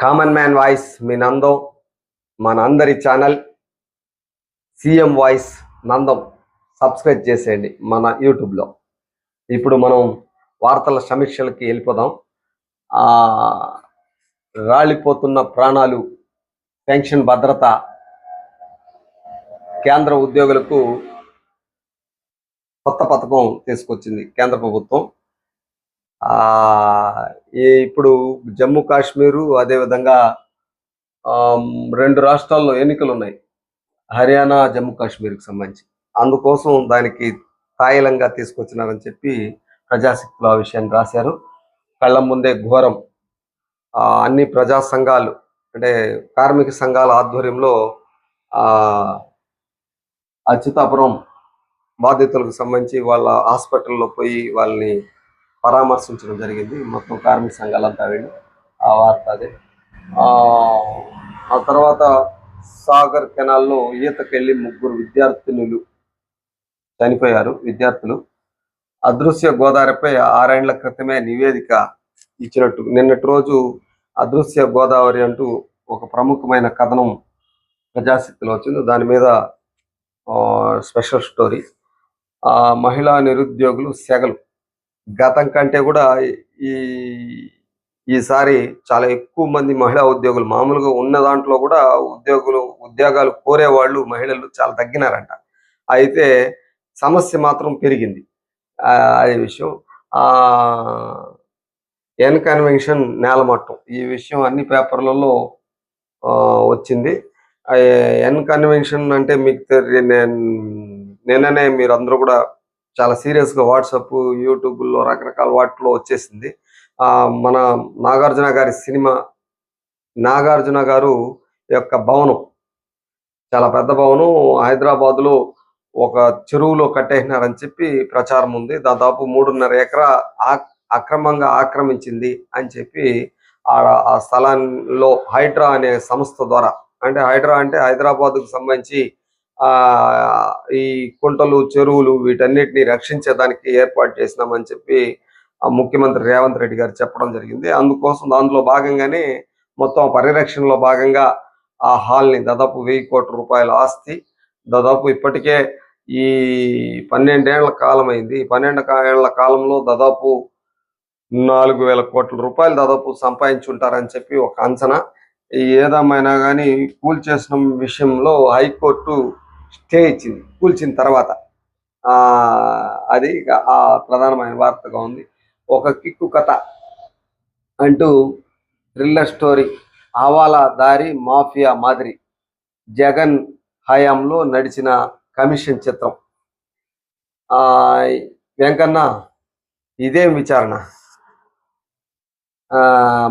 Common man voice మీ నందం మన అందరి ఛానల్ సిఎం వాయిస్ నందం. సబ్స్క్రైబ్ చేసేయండి మన యూట్యూబ్లో. ఇప్పుడు మనం వార్తల సమీక్షలకి వెళ్ళిపోదాం. రాలిపోతున్న ప్రాణాలు పెన్షన్ భద్రత కేంద్ర ఉద్యోగులకు కొత్త పథకం తీసుకొచ్చింది కేంద్ర ప్రభుత్వం. ఇప్పుడు జమ్మూ కాశ్మీరు అదేవిధంగా రెండు రాష్ట్రాల్లో ఎన్నికలు ఉన్నాయి హర్యానా జమ్మూ కాశ్మీర్కి సంబంధించి. అందుకోసం దానికి తాయిలంగా తీసుకొచ్చినారని చెప్పి ప్రజాశక్తులు ఆ విషయాన్ని రాశారు. కళ్ళ ముందే ఘోరం. ఆ, అన్ని ప్రజా సంఘాలు అంటే కార్మిక సంఘాల ఆధ్వర్యంలో ఆ అచ్యుతాపురం బాధితులకు సంబంధించి వాళ్ళ హాస్పిటల్లో పోయి వాళ్ళని పరామర్శించడం జరిగింది. మొత్తం కార్మిక సంఘాలంతా వెళ్ళి ఆ వార్త అదే. ఆ తర్వాత సాగర్ కెనాల్లో ఈతకెళ్ళి ముగ్గురు విద్యార్థినులు చనిపోయారు విద్యార్థులు. అదృశ్య గోదావరిపై ఆరేండ్ల క్రితమే నివేదిక ఇచ్చినట్టు నిన్నటి రోజు అదృశ్య గోదావరి అంటూ ఒక ప్రముఖమైన కథనం ప్రజాశక్తిలో వచ్చింది. దాని మీద ఆ, స్పెషల్ స్టోరీ. ఆ మహిళా నిరుద్యోగులు సెగలు. గతం కంటే కూడా ఈ ఈసారి చాలా ఎక్కువ మంది మహిళా ఉద్యోగులు మామూలుగా ఉన్న దాంట్లో కూడా ఉద్యోగులు ఉద్యోగాలు కోరేవాళ్ళు మహిళలు చాలా తగ్గినారంట. అయితే సమస్య మాత్రం పెరిగింది. ఆ, అదే విషయం. ఆ ఎన్ కన్వెన్షన్ నేలమట్టం ఈ విషయం అన్ని పేపర్లలో ఆ, వచ్చింది. ఎన్ కన్వెన్షన్ అంటే మీకు నేను- నిన్ననే మీరు అందరూ కూడా చాలా సీరియస్గా వాట్సాప్ యూట్యూబ్లో రకరకాల వాటిలో వచ్చేసింది. ఆ మన నాగార్జున గారి సినిమా నాగార్జున గారు యొక్క భవనం. చాలా పెద్ద భవనం. హైదరాబాద్లో ఒక చెరువులో కట్టేసినారని చెప్పి ప్రచారం ఉంది. దాదాపు మూడున్నర ఎకరా ఆ- అక్రమంగా ఆక్రమించింది అని చెప్పి ఆ ఆ స్థలంలో హైడ్రా అనే సంస్థ ద్వారా అంటే హైడ్రా అంటే హైదరాబాద్కు సంబంధించి ఈ కుంటలు చెరువులు వీటన్నిటిని రక్షించేదానికి ఏర్పాటు చేసినామని చెప్పి ముఖ్యమంత్రి రేవంత్ రెడ్డి గారు చెప్పడం జరిగింది. అందుకోసం దాంట్లో భాగంగానే మొత్తం పరిరక్షణలో భాగంగా ఆ హాల్ని దాదాపు వెయ్యి కోట్ల రూపాయల ఆస్తి దాదాపు ఇప్పటికే ఈ పన్నెండేళ్ళ కాలం అయింది పన్నెండు ఏళ్ళ కాలంలో దాదాపు నాలుగు వేల కోట్ల రూపాయలు దాదాపు సంపాదించుంటారని చెప్పి ఒక అంచనా. ఏదేమైనా కానీ కూల్చేసిన విషయంలో హైకోర్టు స్టే ఇచ్చింది కూల్చిన తర్వాత. అది ఆ ప్రధానమైన వార్తగా ఉంది. ఒక కిక్కు కథ అంటూ థ్రిల్లర్ స్టోరీ. హవాలా దారి మాఫియా మాదిరి. జగన్ హయాంలో నడిచిన కమిషన్ చిత్రం. ఆ వెంకన్న ఇదేం విచారణ? ఆ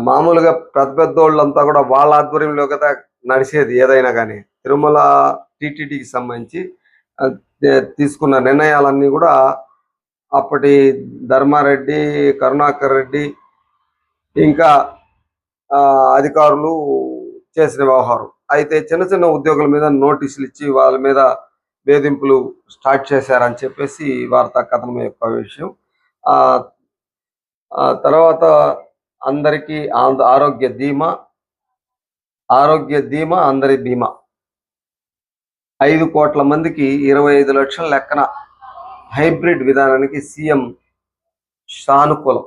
మామూలుగా పెద్ద పెద్దోళ్ళంతా కూడా వాళ్ళ ఆధ్వర్యంలో కదా నడిచేది ఏదైనా కానీ. తిరుమల టీటీడీకి సంబంధించి తీసుకున్న నిర్ణయాలన్నీ కూడా అప్పటి ధర్మారెడ్డి కరుణాకర్ రెడ్డి ఇంకా అధికారులు చేసిన వ్యవహారం. అయితే చిన్న చిన్న ఉద్యోగుల మీద నోటీసులు ఇచ్చి వాళ్ళ మీద వేధింపులు స్టార్ట్ చేశారని చెప్పేసి వార్తా కథనం యొక్క విషయం. తర్వాత అందరికీ ఆరోగ్య ధీమా ఆరోగ్య ధీమా అందరి బీమా. ఐదు కోట్ల మందికి ఇరవై ఐదు లక్షల లెక్కన హైబ్రిడ్ విధానానికి సీఎం సానుకూలం.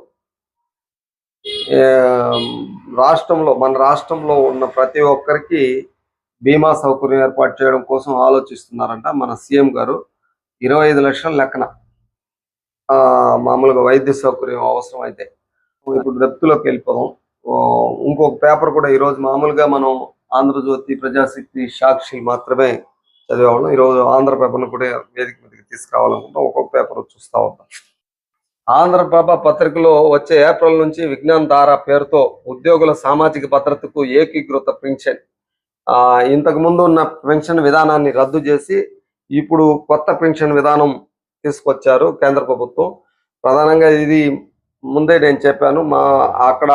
రాష్ట్రంలో మన రాష్ట్రంలో ఉన్న ప్రతి ఒక్కరికి బీమా సౌకర్యం ఏర్పాటు చేయడం కోసం ఆలోచిస్తున్నారంట మన సీఎం గారు. ఇరవై ఐదు లక్షల లెక్కన ఆ, మామూలుగా వైద్య సౌకర్యం అవసరం అయితే ఇప్పుడు డెప్త్లోకి వెళ్ళిపోదాం. ఇంకొక పేపర్ కూడా ఈరోజు మామూలుగా మనం ఆంధ్రజ్యోతి ప్రజాశక్తి సాక్షి మాత్రమే చదివేవాళ్ళం. ఈరోజు ఆంధ్ర పేపర్ను కూడా వేదిక మీదకి తీసుకురావాలనుకుంటాం ఒక్కొక్క పేపర్ చూస్తూ ఉంటాం. ఆంధ్రప్రభ పత్రికలో వచ్చే ఏప్రిల్ నుంచి విజ్ఞాన్ ధార పేరుతో ఉద్యోగుల సామాజిక భద్రతకు ఏకీకృత పెన్షన్ ఆ, ఇంతకు ముందు ఉన్న పెన్షన్ విధానాన్ని రద్దు చేసి ఇప్పుడు కొత్త పెన్షన్ విధానం తీసుకొచ్చారు కేంద్ర ప్రభుత్వం. ప్రధానంగా ఇది ముందే నేను చెప్పాను. మా అక్కడ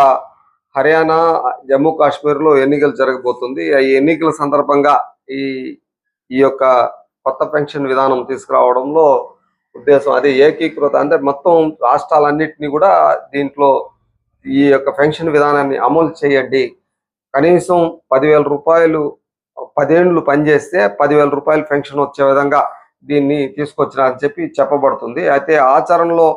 హర్యానా జమ్మూ కాశ్మీర్లో ఎన్నికలు జరగబోతుంది. ఆ ఎన్నికల సందర్భంగా ఈ ఈ యొక్క కొత్త పెన్షన్ విధానం తీసుకురావడంలో ఉద్దేశం అది ఏకీకృత అంటే మొత్తం రాష్ట్రాలన్నింటినీ కూడా దీంట్లో ఈ యొక్క పెన్షన్ విధానాన్ని అమలు చేయండి. కనీసం పదివేల రూపాయలు పదేండ్లు పనిచేస్తే పదివేల రూపాయలు పెన్షన్ వచ్చే విధంగా దీన్ని తీసుకొచ్చినారని చెప్పి చెప్పబడుతుంది. అయితే ఆచరణలో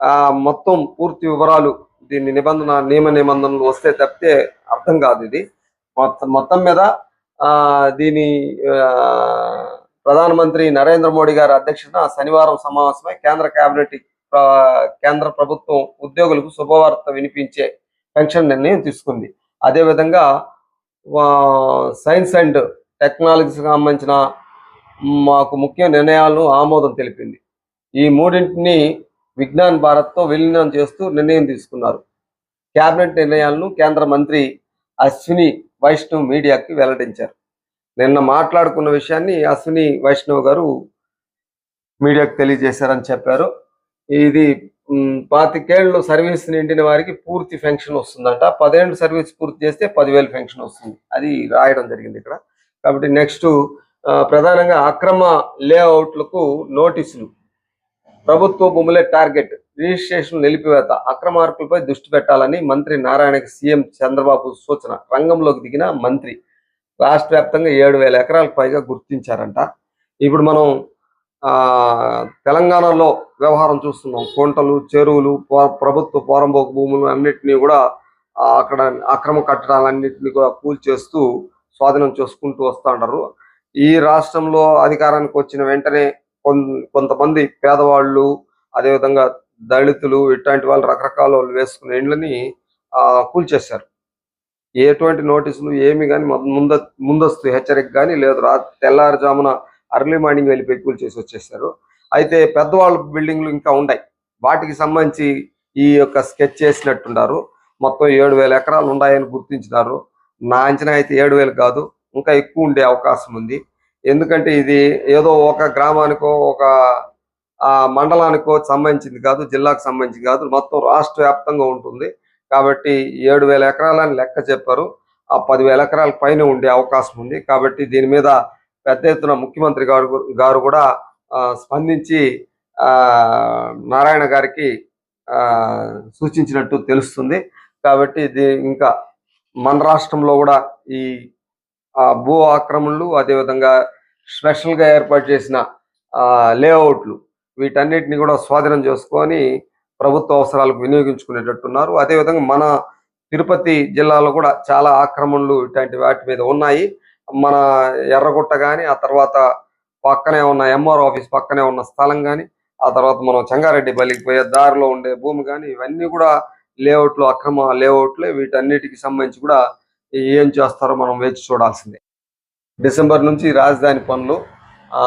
ఆ, మొత్తం పూర్తి వివరాలు దీన్ని నిబంధన నియమ నిబంధనలు వస్తే తప్పితే అర్థం కాదు ఇది. మొత్తం మొత్తం మీద దీని ప్రధానమంత్రి నరేంద్ర మోడీ గారి అధ్యక్షతన శనివారం సమావేశమై కేంద్ర కేబినెట్ కేంద్ర ప్రభుత్వం ఉద్యోగులకు శుభవార్త వినిపించే పెన్షన్ నిర్ణయం తీసుకుంది. అదేవిధంగా సైన్స్ అండ్ టెక్నాలజీకి సంబంధించిన మాకు ముఖ్య నిర్ణయాలను ఆమోదం తెలిపింది. ఈ మూడింటిని విజ్ఞాన్ భారత్తో విలీనం చేస్తూ నిర్ణయం తీసుకున్నారు. కేబినెట్ నిర్ణయాలను కేంద్ర మంత్రి అశ్విని వైష్ణవ్ మీడియాకి వెల్లడించారు. నిన్న మాట్లాడుకున్న విషయాన్ని అశ్విని వైష్ణవ్ గారు మీడియాకు తెలియజేశారని చెప్పారు. ఇది పాతికేళ్ళు సర్వీస్ నిండిన వారికి పూర్తి పెన్షన్ వస్తుందంట. పదేళ్ళు సర్వీస్ పూర్తి చేస్తే పదివేలు పెన్షన్ వస్తుంది. అది రాయడం జరిగింది ఇక్కడ. కాబట్టి నెక్స్ట్ ప్రధానంగా అక్రమ లేఅవుట్లకు నోటీసులు ప్రభుత్వ భూములే టార్గెట్. రిజిస్ట్రేషన్ నిలిపివేత. అక్రమార్కులపై దృష్టి పెట్టాలని మంత్రి నారాయణకి సీఎం చంద్రబాబు సూచన. రంగంలోకి దిగిన మంత్రి. రాష్ట్ర వ్యాప్తంగా ఏడు వేల ఎకరాలకు పైగా గుర్తించారంట. ఇప్పుడు మనం ఆ తెలంగాణలో వ్యవహారం చూస్తున్నాం. కుంటలు చెరువులు ప్రభుత్వ పోరంబోకు భూములు అన్నిటినీ కూడా అక్కడ అక్రమ కట్టడాలన్నింటినీ కూడా కూల్చేస్తూ స్వాధీనం చేసుకుంటూ వస్తూ ఉంటారు ఈ రాష్ట్రంలో అధికారానికి వచ్చిన వెంటనే కొంతమంది పేదవాళ్ళు అదేవిధంగా దళితులు ఇట్లాంటి వాళ్ళు రకరకాల వాళ్ళు వేసుకునే ఇండ్లని ఆ, కూల్చేశారు. ఎటువంటి నోటీసులు ఏమి కానీ ముంద ముందస్తు హెచ్చరిక కానీ లేదు. రా తెల్లారుజామున అర్లీ మార్నింగ్ వెళ్ళిపోయి కూల్చేసి వచ్చేసారు అయితే పెద్దవాళ్ళ బిల్డింగ్లు ఇంకా ఉన్నాయి వాటికి సంబంధించి ఈ యొక్క స్కెచ్ చేసినట్టున్నారు. మొత్తం ఏడు వేల ఎకరాలు ఉన్నాయని గుర్తించినారు. నా అంచనా అయితే ఏడు వేలు కాదు. ఇంకా ఎక్కువ ఉండే అవకాశం ఉంది. ఎందుకంటే ఇది ఏదో ఒక గ్రామానికో ఒక మండలానికో సంబంధించింది కాదు జిల్లాకు సంబంధించింది కాదు మొత్తం రాష్ట్ర వ్యాప్తంగా ఉంటుంది. కాబట్టి ఏడు వేల ఎకరాలని లెక్క చెప్పారు. ఆ పదివేల ఎకరాల పైన ఉండే అవకాశం ఉంది. కాబట్టి దీని మీద పెద్ద ఎత్తున ముఖ్యమంత్రి గారు గారు కూడా స్పందించి ఆ, నారాయణ గారికి ఆ, సూచించినట్టు తెలుస్తుంది. కాబట్టి ఇది ఇంకా మన రాష్ట్రంలో కూడా ఈ భూ ఆక్రమణలు అదేవిధంగా స్పెషల్గా ఏర్పాటు చేసిన ఆ, లేఅవుట్లు వీటన్నిటిని కూడా స్వాధీనం చేసుకొని ప్రభుత్వ అవసరాలకు వినియోగించుకునేటట్టున్నారు. అదేవిధంగా మన తిరుపతి జిల్లాలో కూడా చాలా ఆక్రమణలు ఇట్లాంటి వాటి మీద ఉన్నాయి. మన ఎర్రగుట్ట కానీ ఆ తర్వాత పక్కనే ఉన్న ఎంఆర్ ఆఫీస్ పక్కనే ఉన్న స్థలం కానీ ఆ తర్వాత మనం చంగారెడ్డి బలికి పోయే దారిలో ఉండే భూమి కానీ ఇవన్నీ కూడా లేఅవుట్లు అక్రమ లేఅవుట్లే వీటన్నిటికి సంబంధించి కూడా ఏం చేస్తారో మనం వేచి చూడాల్సిందే. డిసెంబర్ నుంచి రాజధాని పనులు ఆ,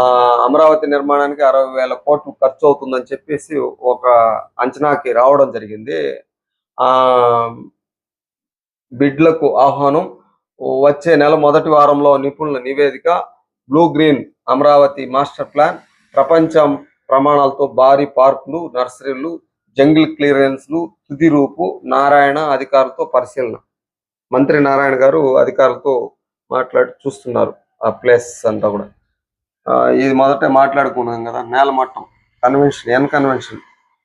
అమరావతి నిర్మాణానికి అరవై వేల కోట్లు ఖర్చు అవుతుందని చెప్పేసి ఒక అంచనాకి రావడం జరిగింది. ఆ బిడ్లకు ఆహ్వానం వచ్చే నెల మొదటి వారంలో నిపుణుల నివేదిక blue green Amaravati master plan ప్రపంచం ప్రమాణాలతో భారీ పార్కులు నర్సరీలు జంగిల్ క్లియరెన్స్లు తుది రూపు నారాయణ అధికారులతో పరిశీలన. మంత్రి నారాయణ గారు అధికారులతో మాట్లాడి చూస్తున్నారు ఆ ప్లేస్ అంతా కూడా. ఇది మొదట మాట్లాడుకున్నాం కదా నేలమట్టం కన్వెన్షన్ ఎన్ కన్వెన్షన్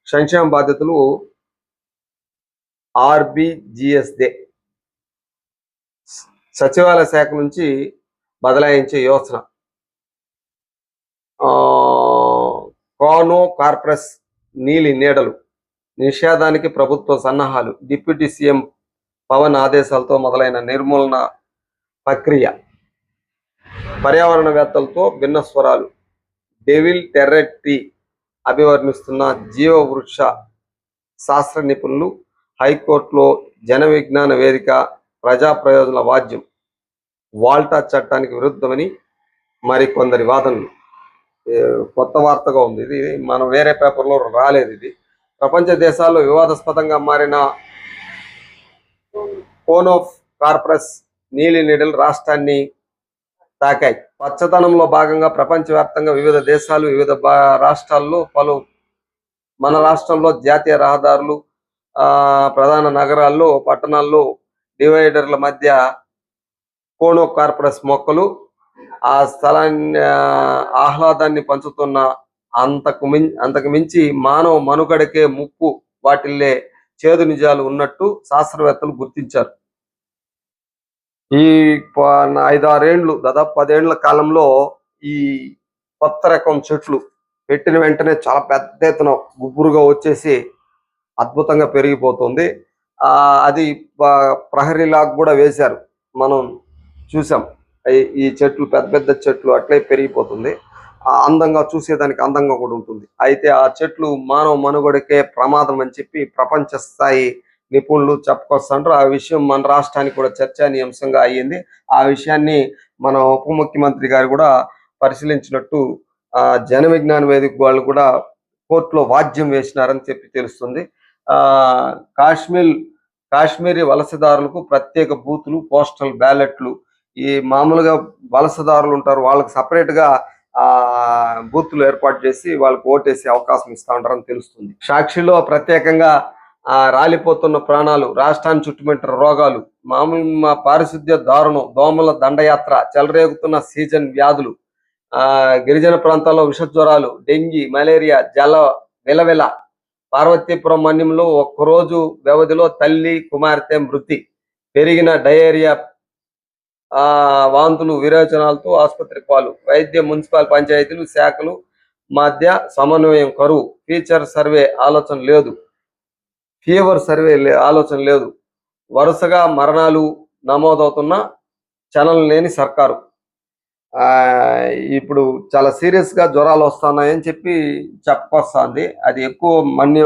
సంక్షేమ బాధ్యతలు ఆర్బిజిఎస్దే సచివాలయ శాఖ నుంచి బదలాయించే యోచన. ఆ, కోనో నీలి నీడలు. నిషేధానికి ప్రభుత్వ సన్నాహాలు. డిప్యూటీ సీఎం పవన్ ఆదేశాలతో మొదలైన నిర్మూలన ప్రక్రియ. పర్యావరణవేత్తలతో భిన్న స్వరాలు. డెవిల్ టెర్రెట్టి అభివర్ణిస్తున్న జీవవృక్ష శాస్త్ర నిపుణులు హైకోర్టులో జన విజ్ఞాన వేదిక ప్రజా ప్రయోజన వాద్యం వాల్టా చట్టానికి విరుద్ధమని మరి కొందరి వాదనలు కొత్త వార్తగా ఉంది ఇది మనం వేరే పేపర్లో రాలేదు ఇది. ప్రపంచ దేశాల్లో వివాదాస్పదంగా మారిన కోనోఫ్ కార్పరస్ నీలి నీడలు రాష్ట్రాన్ని తాకాయి. పచ్చదనంలో భాగంగా ప్రపంచవ్యాప్తంగా వివిధ దేశాలు వివిధ రాష్ట్రాల్లో పలు మన రాష్ట్రంలో జాతీయ రహదారులు ఆ ప్రధాన నగరాల్లో పట్టణాల్లో డివైడర్ల మధ్య కోనో కార్పరస్ మొక్కలు ఆ స్థలాన్ని ఆహ్లాదాన్ని పంచుతున్న అంతకు మిం అంతకు మించి మానవ మనుగడకే ముప్పు వాటిల్లే చేదు నిజాలు ఉన్నట్టు శాస్త్రవేత్తలు గుర్తించారు. ఈ ప- ఐదారేండ్లు దాదాపు పదేండ్ల కాలంలో ఈ కొత్త రకం చెట్లు పెట్టిన వెంటనే చాలా పెద్ద ఎత్తున గుబురుగా వచ్చేసి అద్భుతంగా పెరిగిపోతుంది. ఆ అది ప్రహరీలాగా కూడా వేశారు. మనం చూసాం. ఈ- చెట్లు పెద్ద పెద్ద చెట్లు అట్లే పెరిగిపోతుంది. అందంగా చూసేదానికి అందంగా కూడా ఉంటుంది. అయితే ఆ చెట్లు మానవ మనుగడకే ప్రమాదం అని చెప్పి ప్రపంచ స్థాయి నిపుణులు చెప్పుకొస్తుంటారు ఆ విషయం మన రాష్ట్రానికి కూడా చర్చనీయాంశంగా అయ్యింది. ఆ విషయాన్ని మన ఉప ముఖ్యమంత్రి గారు కూడా పరిశీలించినట్టు ఆ జన విజ్ఞాన వేదిక వాళ్ళు కూడా కోర్టులో వాద్యం వేసినారని చెప్పి తెలుస్తుంది. ఆ కాశ్మీర్ కాశ్మీరీ వలసదారులకు ప్రత్యేక బూతులు పోస్టల్ బ్యాలెట్లు ఈ మామూలుగా వలసదారులు ఉంటారు. వాళ్ళకి సపరేట్గా ఆ బూత్లు ఏర్పాటు చేసి వాళ్ళకు ఓటేసే అవకాశం ఇస్తా ఉంటారని తెలుస్తుంది. సాక్షిలో ప్రత్యేకంగా ఆ రాలిపోతున్న ప్రాణాలు రాష్ట్రాన్ని చుట్టుముట్టిన రోగాలు మామూలు మా పారిశుద్ధ్య దారుణం దోమల దండయాత్ర చెలరేగుతున్న సీజన్ వ్యాధులు ఆ గిరిజన ప్రాంతాల్లో విష జ్వరాలు డెంగీ మలేరియా జల విలవిల పార్వతీపురం మన్యంలో ఒక్కరోజు వ్యవధిలో తల్లి కుమార్తె మృతి పెరిగిన డయేరియా వాంతులు విరేచనాలతో ఆసుపత్రి పాలు వైద్య మున్సిపల్ పంచాయతీలు శాఖలు మధ్య సమన్వయం కరువు. ఫీచర్ సర్వే ఆలోచన లేదు. ఫీవర్ సర్వే ఆలోచన లేదు. వరుసగా మరణాలు నమోదవుతున్న చలనం లేని సర్కారు. ఆ ఇప్పుడు చాలా సీరియస్గా జ్వరాలు వస్తున్నాయని చెప్పి చెప్పుకొస్తుంది అది ఎక్కువ మన్య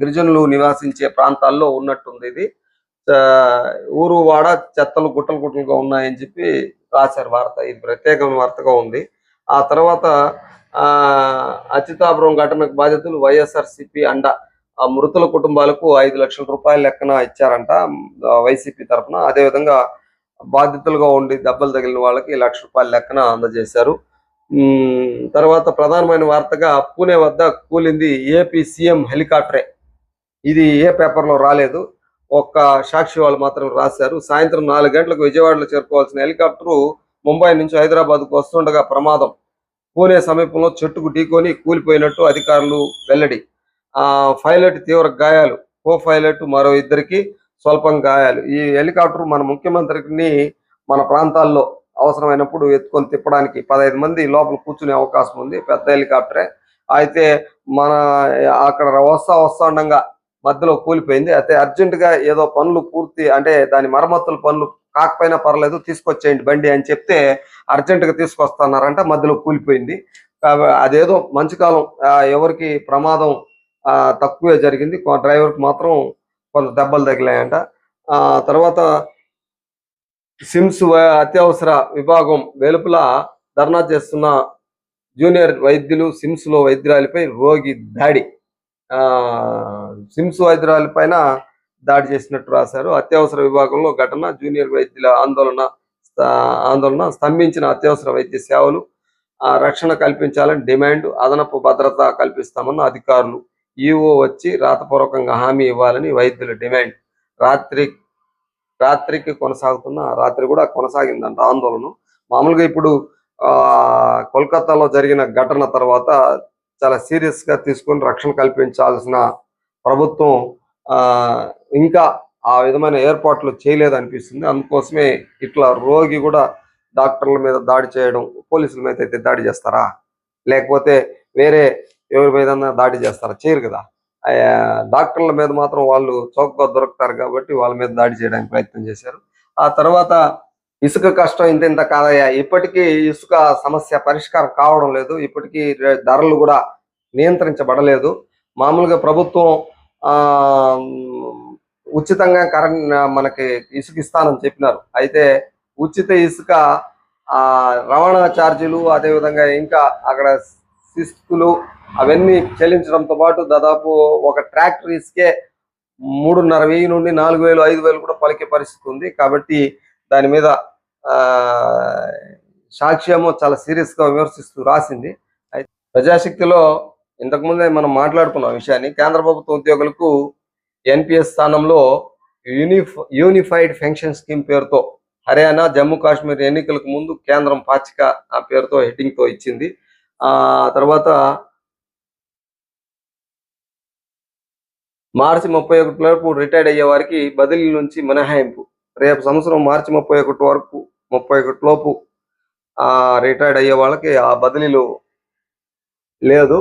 గిరిజనులు నివాసించే ప్రాంతాల్లో ఉన్నట్టుంది ఇది. ఊరు వాడ చెత్తలు గుట్టలు గుట్టలుగా ఉన్నాయని చెప్పి రాశారు వార్త. ఇది ప్రత్యేకమైన వార్తగా ఉంది. ఆ తర్వాత ఆ అచ్యుతాపురం ఘటనకు బాధితులు వైఎస్ఆర్సిపి అండ. ఆ మృతుల కుటుంబాలకు ఐదు లక్షల రూపాయల లెక్కన ఇచ్చారంట. వైసీపీ తరఫున అదేవిధంగా బాధితులుగా ఉండి దెబ్బలు తగిలిన వాళ్ళకి లక్ష రూపాయల లెక్కన అందజేశారు. తర్వాత ప్రధానమైన వార్తగా పూణే వద్ద కూలింది ఏపీ సీఎం హెలికాప్టరే. ఇది ఏ పేపర్లో రాలేదు. ఒక్క సాక్షి వాళ్ళు మాత్రం రాశారు. సాయంత్రం నాలుగు గంటలకు విజయవాడలో చేరుకోవాల్సిన హెలికాప్టరు ముంబై నుంచి హైదరాబాద్కు వస్తుండగా ప్రమాదం. పూణే సమీపంలో చెట్టుకు ఢీకొని కూలిపోయినట్టు అధికారులు వెల్లడి. ఆ పైలట్ తీవ్ర గాయాలు. కో పైలట్ మరో ఇద్దరికి స్వల్పం గాయాలు. ఈ హెలికాప్టర్ మన ముఖ్యమంత్రిని మన ప్రాంతాల్లో అవసరమైనప్పుడు ఎత్తుకొని తిప్పడానికి పదహైదు మంది లోపల కూర్చునే అవకాశం ఉంది. పెద్ద హెలికాప్టరే. అయితే మన అక్కడ వస్తా వస్తా ఉండగా మధ్యలో కూలిపోయింది. అయితే అర్జెంట్గా ఏదో పనులు పూర్తి అంటే దాని మరమ్మతుల పనులు కాకపోయినా పర్లేదు తీసుకొచ్చేయండి బండి అని చెప్తే అర్జెంట్గా తీసుకొస్తున్నారంట మధ్యలో కూలిపోయింది. అదేదో మంచి కాలం ఎవరికి ప్రమాదం ఆ, తక్కువే జరిగింది. డ్రైవర్కి మాత్రం కొంత దెబ్బలు తగిలాయంట. ఆ తర్వాత సిమ్స్ అత్యవసర విభాగం వెలుపల ధర్నా చేస్తున్న జూనియర్ వైద్యులు సిమ్స్లో వైద్యురాలిపై రోగి దాడి. ఆ సిమ్స్ వైద్యురాలి పైన దాడి చేసినట్టు రాశారు. అత్యవసర విభాగంలో ఘటన జూనియర్ వైద్యుల ఆందోళన ఆందోళన స్తంభించిన అత్యవసర వైద్య సేవలు రక్షణ కల్పించాలని డిమాండ్ అదనపు భద్రత కల్పిస్తామన్న అధికారులు. ఈఓ వచ్చి రాతపూర్వకంగా హామీ ఇవ్వాలని వైద్యుల డిమాండ్. రాత్రి రాత్రికి కొనసాగుతున్న రాత్రి కూడా కొనసాగిందంట ఆందోళన. మామూలుగా ఇప్పుడు ఆ కోల్కతాలో జరిగిన ఘటన తర్వాత చాలా సీరియస్గా తీసుకొని రక్షణ కల్పించాల్సిన ప్రభుత్వం ఆ ఇంకా ఆ విధమైన ఏర్పాట్లు చేయలేదు అనిపిస్తుంది అందుకోసమే ఇట్లా రోగి కూడా డాక్టర్ల మీద దాడి చేయడం పోలీసుల మీద అయితే దాడి చేస్తారా? లేకపోతే వేరే ఎవరి మీద దాడి చేస్తారా? చేయరు కదా. డాక్టర్ల మీద మాత్రం వాళ్ళు చౌకగా దొరుకుతారు కాబట్టి వాళ్ళ మీద దాడి చేయడానికి ప్రయత్నం చేశారు. ఆ తర్వాత ఇసుక కష్టం ఇంత ఇంత కాదయ్యా. ఇప్పటికీ ఇసుక సమస్య పరిష్కారం కావడం లేదు. ఇప్పటికీ ధరలు కూడా నియంత్రించబడలేదు. మామూలుగా ప్రభుత్వం ఉచితంగా కరెంట్ మనకి ఇసుక ఇస్తానని చెప్పినారు. అయితే ఉచిత ఇసుక ఆ రవాణా ఛార్జీలు అదేవిధంగా ఇంకా అక్కడ శిస్తులు అవన్నీ చెల్లించడంతో పాటు దాదాపు ఒక ట్రాక్టర్ ఇసుకే మూడున్నర వెయ్యి నుండి నాలుగు వేలు ఐదు వేలు కూడా పలికే పరిస్థితి ఉంది. కాబట్టి దాని మీద ఆ సాక్ష్యము చాలా సీరియస్గా విమర్శిస్తూ రాసింది. అయితే ప్రజాశక్తిలో ఇంతకుముందే మనం మాట్లాడుకున్న విషయాన్ని. కేంద్ర ప్రభుత్వ ఉద్యోగులకు ఎన్పిఎస్ స్థానంలో యూనిఫ యూనిఫైడ్ పెన్షన్ స్కీమ్ పేరుతో హర్యానా జమ్మూ కాశ్మీర్ ఎన్నికలకు ముందు కేంద్రం పాచిక ఆ పేరుతో హెడ్డింగ్తో ఇచ్చింది. ఆ తర్వాత మార్చి ముప్పై ఒకటి వరకు రిటైర్డ్ అయ్యే వారికి బదిలీ నుంచి మినహాయింపు. రేపు సంవత్సరం మార్చి ముప్పై ఒకటి వరకు ముప్పై ఒకటి లోపు రిటైర్డ్ అయ్యే వాళ్ళకి ఆ బదిలీలు లేదు.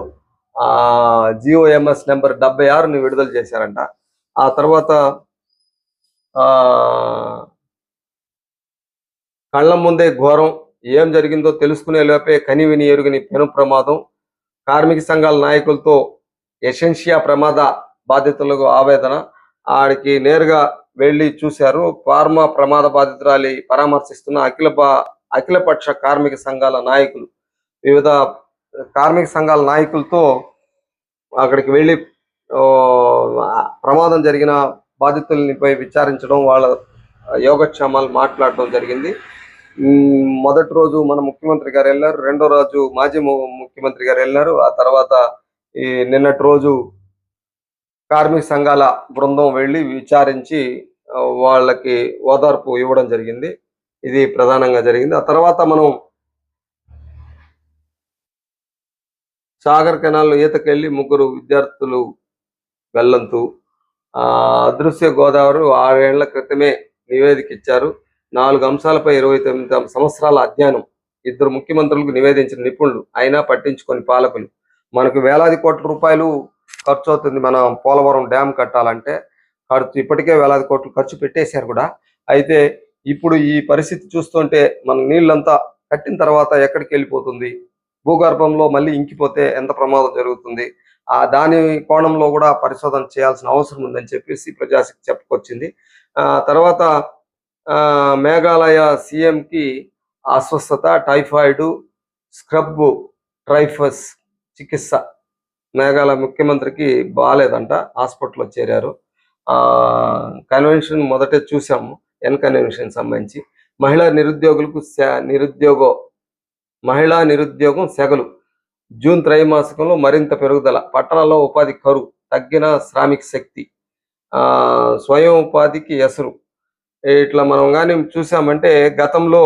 జిఓఎంఎస్ నెంబర్ డెబ్బై ఆరుని విడుదల చేశారంట. ఆ తర్వాత ఆ కళ్ళ ముందే ఘోరం. ఏం జరిగిందో తెలుసుకునే లోపే కనివిని ఎరుగని పెను ప్రమాదం. కార్మిక సంఘాల నాయకులతో ఎసెన్షియా ప్రమాద బాధితులకు ఆవేదన. ఆడికి నేరుగా వెళ్ళి చూశారు. ఫార్మా ప్రమాద బాధితురాలి పరామర్శిస్తున్న అఖిల అఖిలపక్ష కార్మిక సంఘాల నాయకులు. వివిధ కార్మిక సంఘాల నాయకులతో అక్కడికి వెళ్ళి ప్రమాదం జరిగిన బాధితులనిపై విచారించడం వాళ్ళ యోగక్షేమాలు మాట్లాడడం జరిగింది. మొదటి రోజు మన ముఖ్యమంత్రి గారు వెళ్ళారు రెండో రోజు మాజీ ముఖ్యమంత్రి గారు వెళ్ళారు. ఆ తర్వాత ఈ నిన్నటి రోజు కార్మిక సంఘాల బృందం వెళ్ళి విచారించి వాళ్ళకి ఓదార్పు ఇవ్వడం జరిగింది. ఇది ప్రధానంగా జరిగింది. ఆ తర్వాత మనం సాగర్ కెనాల్లో ఈతకెళ్ళి ముగ్గురు విద్యార్థులు గల్లంతు ఆ అదృశ్య గోదావరి ఆరేళ్ళ క్రితమే నివేదిక ఇచ్చారు నాలుగు అంశాలపై ఇరవై తొమ్మిది సంవత్సరాల అధ్యయనం. ఇద్దరు ముఖ్యమంత్రులకు నివేదించిన నిపుణులు అయినా పట్టించుకొని పాలకులు. మనకు వేలాది కోట్ల రూపాయలు ఖర్చు అవుతుంది మన పోలవరం డ్యామ్ కట్టాలంటే. ఖర్చు ఇప్పటికే వేలాది కోట్లు ఖర్చు పెట్టేశారు కూడా. అయితే ఇప్పుడు ఈ పరిస్థితి చూస్తుంటే మన నీళ్ళంతా కట్టిన తర్వాత ఎక్కడికి వెళ్ళిపోతుంది? భూగర్భంలో మళ్ళీ ఇంకిపోతే ఎంత ప్రమాదం జరుగుతుంది? ఆ దాని కోణంలో కూడా పరిశోధన చేయాల్సిన అవసరం ఉందని చెప్పేసి ప్రజాశక్తి చెప్పుకొచ్చింది. ఆ తర్వాత ఆ, మేఘాలయ సీఎంకి అస్వస్థత టైఫాయిడ్ స్క్రబ్ ట్రైఫస్ చికిత్స. మేఘాలయ ముఖ్యమంత్రికి బాగాలేదంట హాస్పిటల్లో చేరారు. ఆ కన్వెన్షన్ మొదటే చూసాము ఎన్ కన్వెన్షన్ సంబంధించి. మహిళా నిరుద్యోగులకు నిరుద్యోగ మహిళా నిరుద్యోగం సెగలు. జూన్ త్రైమాసికంలో మరింత పెరుగుదల. పట్టణాల్లో ఉపాధి కరువు తగ్గిన శ్రామిక శక్తి. ఆ స్వయం ఉపాధికి ఎసరు. ఇట్లా మనం కానీ చూసామంటే గతంలో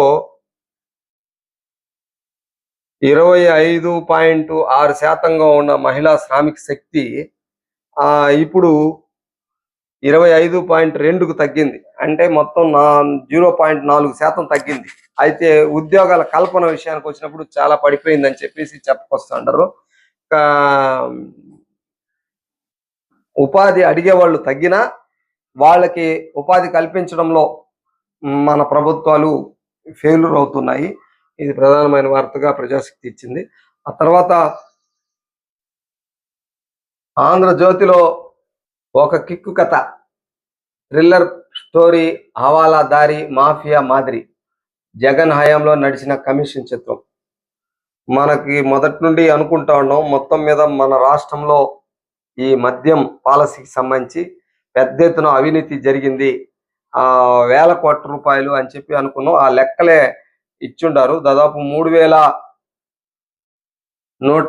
ఇరవై ఐదు పాయింట్ ఆరు శాతంగా ఉన్న మహిళా శ్రామిక శక్తి ఆ ఇప్పుడు ఇరవై ఐదు పాయింట్ రెండుకు తగ్గింది. అంటే మొత్తం నా జీరో పాయింట్ నాలుగు శాతం తగ్గింది. అయితే ఉద్యోగాల కల్పన విషయానికి వచ్చినప్పుడు చాలా పడిపోయిందని చెప్పేసి చెప్పుకొస్తుంటారు ఉపాధి అడిగే వాళ్ళు తగ్గినా వాళ్ళకి ఉపాధి కల్పించడంలో మన ప్రభుత్వాలు ఫెయిల్యూర్ అవుతున్నాయి. ఇది ప్రధానమైన వార్తగా ప్రజాశక్తి ఇచ్చింది. ఆ తర్వాత ఆంధ్రజ్యోతిలో ఒక కిక్కు కథ. థ్రిల్లర్ స్టోరీ హవాలాదారి మాఫియా మాదిరి. జగన్ హయాంలో నడిచిన కమిషన్ చిత్రం. మనకి మొదటి నుండి అనుకుంటా ఉన్నాం మొత్తం మీద మన రాష్ట్రంలో ఈ మద్యం పాలసీకి సంబంధించి పెద్ద ఎత్తున అవినీతి జరిగింది. ఆ వేల కోట్ల రూపాయలు అని చెప్పి అనుకున్నాం. ఆ లెక్కలే ఇచ్చుండారు. దాదాపు మూడు వేల నూట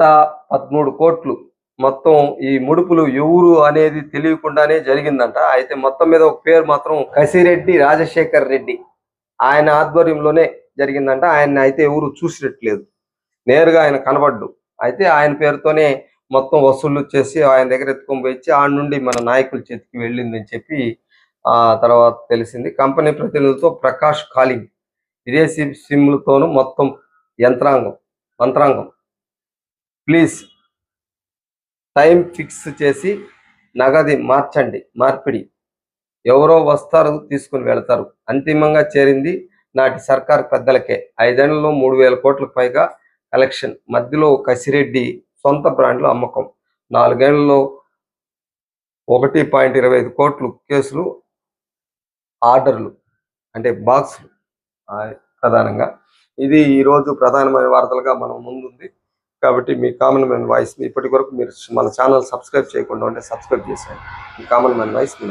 పదమూడు కోట్లు మొత్తం ఈ ముడుపులు ఎవరు అనేది తెలియకుండానే జరిగిందంట. అయితే మొత్తం మీద ఒక పేరు మాత్రం కసిరెడ్డి రాజశేఖర్ రెడ్డి. ఆయన ఆధ్వర్యంలోనే జరిగిందంట. ఆయన అయితే ఎవరు చూసినట్లేదు. నేరుగా ఆయన కనబడ్డు. అయితే ఆయన పేరుతోనే మొత్తం వసూళ్ళు చేసి ఆయన దగ్గర ఎత్తుకొని పోయి ఆ ఆడ నుండి మన నాయకుల చేతికి వెళ్ళిందని చెప్పి ఆ తర్వాత తెలిసింది. కంపెనీ ప్రతినిధులతో ప్రకాష్ కాలింగ్. విదేశీ సిమ్లతోనూ మొత్తం యంత్రాంగం మంత్రాంగం. ప్లీజ్ టైం ఫిక్స్ చేసి నగది మార్చండి మార్పిడి. ఎవరో వస్తారు తీసుకుని వెళతారు. అంతిమంగా చేరింది నాటి సర్కార్ పెద్దలకే. ఐదేళ్ళలో మూడు వేల కోట్లకు పైగా కలెక్షన్. మధ్యలో కసిరెడ్డి సొంత బ్రాండ్లు అమ్మకం. నాలుగేళ్ళలో ఒకటి పాయింట్ ఇరవై ఐదు కోట్లు కేసులు ఆర్డర్లు అంటే బాక్సులు ప్రధానంగా. ఇది ఈరోజు ప్రధానమైన వార్తలుగా మనం ముందుంది. కాబట్టి మీ కామన్ మ్యాన్ వాయిస్ ఇప్పటి వరకు మీరు మన ఛానల్ సబ్స్క్రైబ్ చేయకుండా ఉంటే సబ్స్క్రైబ్ చేసేయండి. మీ కామన్ మ్యాన్ వాయిస్ మీ